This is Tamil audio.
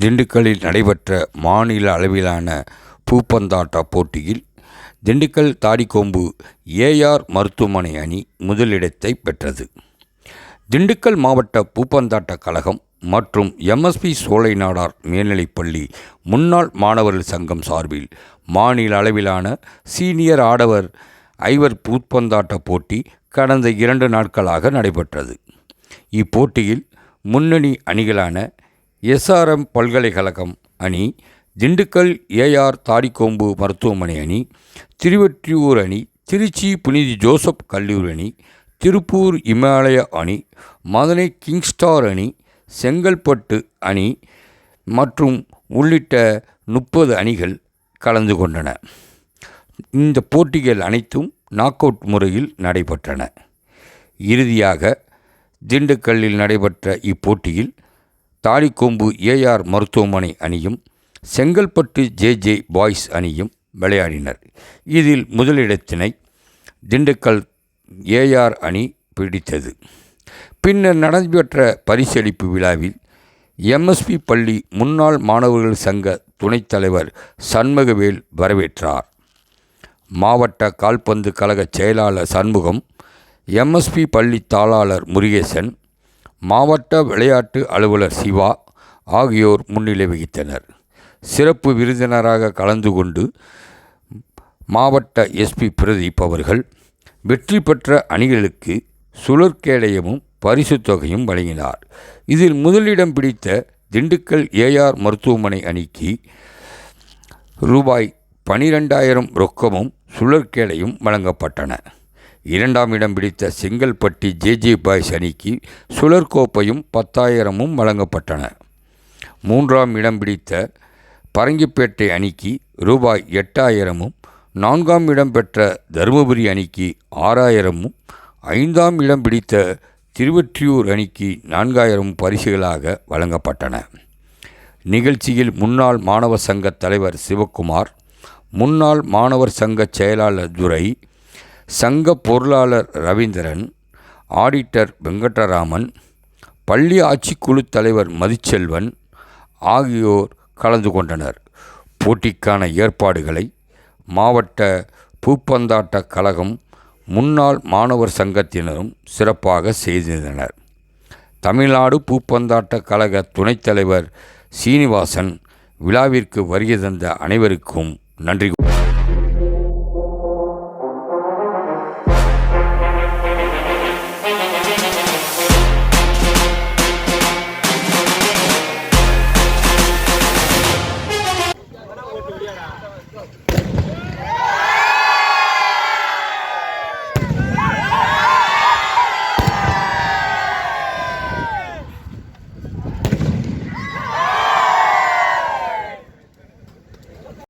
திண்டுக்கல்லில் நடைபெற்ற மாநில அளவிலான பூப்பந்தாட்ட போட்டியில் திண்டுக்கல் தாடிக்கொம்பு ஏஆர் மருத்துவமனை அணி முதலிடத்தை பெற்றது. திண்டுக்கல் மாவட்ட பூப்பந்தாட்ட கழகம் மற்றும் எம்எஸ்பி சோலைநாடார் மேல்நிலைப்பள்ளி முன்னாள் மாணவர்கள் சங்கம் சார்பில் மாநில அளவிலான சீனியர் ஆடவர் ஐவர் பூப்பந்தாட்ட போட்டி கடந்த இரண்டு நாட்களாக நடைபெற்றது. இப்போட்டியில் முன்னணி அணிகளான எஸ்ஆர்எம் பல்கலைக்கழகம் அணி திண்டுக்கல் ஏஆர் தாடிக்கொம்பு மருத்துவமனை அணி திருவெற்றியூர் அணி திருச்சி புனித ஜோசப் கல்லூரி அணி திருப்பூர் இமாலய அணி மதுரை கிங்ஸ்டார் அணி செங்கல்பட்டு அணி மற்றும் உள்ளிட்ட முப்பது அணிகள் கலந்து கொண்டன. இந்த போட்டிகள் அனைத்தும் நாக் அவுட் முறையில் நடைபெற்றன. இறுதியாக திண்டுக்கல்லில் நடைபெற்ற இப்போட்டியில் தாலிக்கொம்பு ஏஆர் மருத்துவமனை அணியும் செங்கல்பட்டு ஜேஜே பாய்ஸ் அணியும் விளையாடினர். இதில் முதலிடத்தினை திண்டுக்கல் ஏஆர் அணி பிடித்தது. பின்னர் நடைபெற்ற பரிசளிப்பு விழாவில் எம்எஸ்பி பள்ளி முன்னாள் மாணவர்கள் சங்க துணைத் தலைவர் சண்முகவேல் வரவேற்றார். மாவட்ட கால்பந்து கழக செயலாளர் சண்முகம் எம்எஸ்பி பள்ளி தாளாளர் முருகேசன் மாவட்ட விளையாட்டு அலுவலர் சிவா ஆகியோர் முன்னிலை வகித்தனர். சிறப்பு விருந்தினராக கலந்து கொண்டு மாவட்ட எஸ்பி பிரதீப் அவர்கள் வெற்றி பெற்ற அணிகளுக்கு சுழற்கேடயமும் பரிசு தொகையும் வழங்கினார். இதில் முதலிடம் பிடித்த திண்டுக்கல் ஏஆர் மருத்துவமனை அணிக்கு ரூபாய் பனிரெண்டாயிரம் ரொக்கமும் சுழற்கேடையும் வழங்கப்பட்டன. இரண்டாம் இடம் பிடித்த செங்கல்பட்டி ஜேஜே பாய்ஸ் அணிக்கு சுழற்கோப்பையும் பத்தாயிரமும் வழங்கப்பட்டன. மூன்றாம் இடம் பிடித்த பரங்கிப்பேட்டை அணிக்கு ரூபாய் எட்டாயிரமும் நான்காம் இடம் பெற்ற தருமபுரி அணிக்கு ஆறாயிரமும் ஐந்தாம் இடம் பிடித்த திருவற்றியூர் அணிக்கு நான்காயிரம் பரிசுகளாக வழங்கப்பட்டன. நிகழ்ச்சியில் முன்னாள் மாணவர் சங்க தலைவர் சிவக்குமார் முன்னாள் மாணவர் சங்க செயலாளர் துரை சங்க பொருளாளர் ரவீந்திரன் ஆடிட்டர் வெங்கடராமன் பள்ளி ஆட்சிக்குழு தலைவர் மதிச்செல்வன் ஆகியோர் கலந்து கொண்டனர். போட்டிக்கான ஏற்பாடுகளை மாவட்ட பூப்பந்தாட்ட கழகம் முன்னாள் மாணவர் சங்கத்தினரும் சிறப்பாக செய்திருந்தனர். தமிழ்நாடு பூப்பந்தாட்ட கழக துணைத் தலைவர் சீனிவாசன் விழாவிற்கு வருகை தந்த அனைவருக்கும் நன்றி.